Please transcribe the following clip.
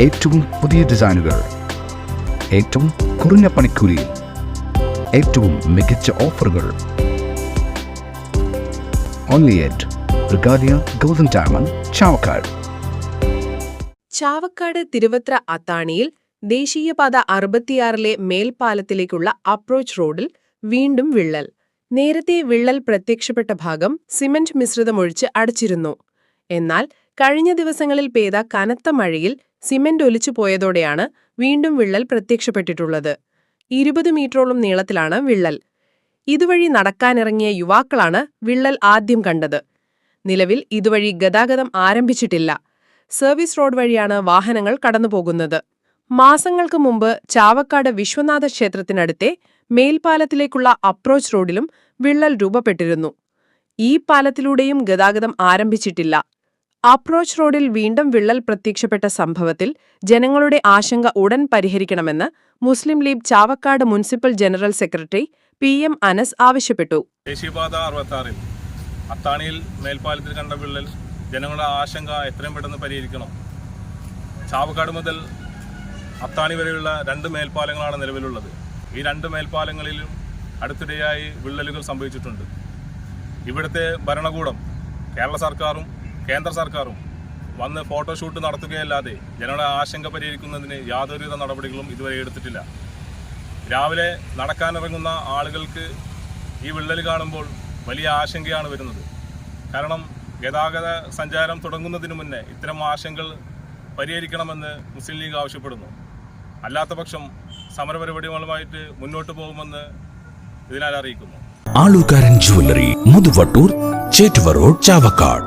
ഏറ്റവും പുതിയ ഡിസൈനുകൾ ഏറ്റവും കുറഞ്ഞ പണിക്കൂലിയിൽ ഏറ്റവും മികച്ച ഓഫറുകൾ. Only at Regalia golden diamond Chavakkad. Chavakkad Thiruvathra അത്താണിയിൽ ദേശീയപാത അറുപത്തിയാറിലെ മേൽപ്പാലത്തിലേക്കുള്ള അപ്രോച്ച് റോഡിൽ വീണ്ടും വിള്ളൽ. നേരത്തെ വിള്ളൽ പ്രത്യക്ഷപ്പെട്ട ഭാഗം സിമന്റ് മിശ്രിതമൊഴിച്ച് അടച്ചിരുന്നു. എന്നാൽ കഴിഞ്ഞ ദിവസങ്ങളിൽ പെയ്ത കനത്ത മഴയിൽ സിമന്റ് ഒലിച്ചു പോയതോടെയാണ് വീണ്ടും വിള്ളൽ പ്രത്യക്ഷപ്പെട്ടിട്ടുള്ളത്. ഇരുപത് മീറ്ററോളം നീളത്തിലാണ് വിള്ളൽ. ഇതുവഴി നടക്കാനിറങ്ങിയ യുവാക്കളാണ് വിള്ളൽ ആദ്യം കണ്ടത്. നിലവിൽ ഇതുവഴി ഗതാഗതം ആരംഭിച്ചിട്ടില്ല. സർവീസ് റോഡ് വഴിയാണ് വാഹനങ്ങൾ കടന്നുപോകുന്നത്. മാസങ്ങൾക്ക് മുമ്പ് ചാവക്കാട് വിശ്വനാഥ ക്ഷേത്രത്തിനടുത്തെ മേൽപ്പാലത്തിലേക്കുള്ള അപ്രോച്ച് റോഡിലും വിള്ളൽ രൂപപ്പെട്ടിരുന്നു. ഈ പാലത്തിലൂടെയും ഗതാഗതം ആരംഭിച്ചിട്ടില്ല. അപ്രോച്ച് റോഡിൽ വീണ്ടും വിള്ളൽ പ്രത്യക്ഷപ്പെട്ട സംഭവത്തിൽ ജനങ്ങളുടെ ആശങ്ക ഉടൻ പരിഹരിക്കണമെന്ന് Muslim League Chavakkad municipal general secretary P M Anas ആവശ്യപ്പെട്ടു. ദേശീയപാത അറുപത്താറിൽ അത്താണിയിൽ മേൽപ്പാലത്തിൽ കണ്ട വിള്ളൽ ജനങ്ങളുടെ ആശങ്ക എത്രയും പെട്ടെന്ന് പരിഹരിക്കണം. ചാവക്കാട് മുതൽ അത്താണി വരെയുള്ള രണ്ട് മേൽപ്പാലങ്ങളാണ് നിലവിലുള്ളത്. ഈ രണ്ട് മേൽപ്പാലങ്ങളിലും അടുത്തിടെയായി വിള്ളലുകൾ സംഭവിച്ചിട്ടുണ്ട്. ഇവിടുത്തെ ഭരണകൂടം കേരള സർക്കാരും കേന്ദ്ര സർക്കാരും വന്ന് ഫോട്ടോഷൂട്ട് നടത്തുകയല്ലാതെ ജനങ്ങളുടെ ആശങ്ക പരിഹരിക്കുന്നതിന് യാതൊരുവിധ നടപടികളും ഇതുവരെ എടുത്തിട്ടില്ല. രാവിലെ നടക്കാനിറങ്ങുന്ന ആളുകൾക്ക് ഈ വിള്ളൽ കാണുമ്പോൾ വലിയ ആശങ്കയാണ് വരുന്നത്. കാരണം ഗതാഗത സഞ്ചാരം തുടങ്ങുന്നതിന് മുന്നേ ഇത്തരം ആശങ്കകൾ പരിഹരിക്കണമെന്ന് മുസ്ലിം ലീഗ് ആവശ്യപ്പെടുന്നു. അല്ലാത്ത പക്ഷം സമരപരിപാടികളുമായിട്ട് മുന്നോട്ട് പോകുമെന്ന് ഇതിനാൽ അറിയിക്കുന്നു Alukkaran jewellery Muthuvattoor Chettuva road Chavakkad.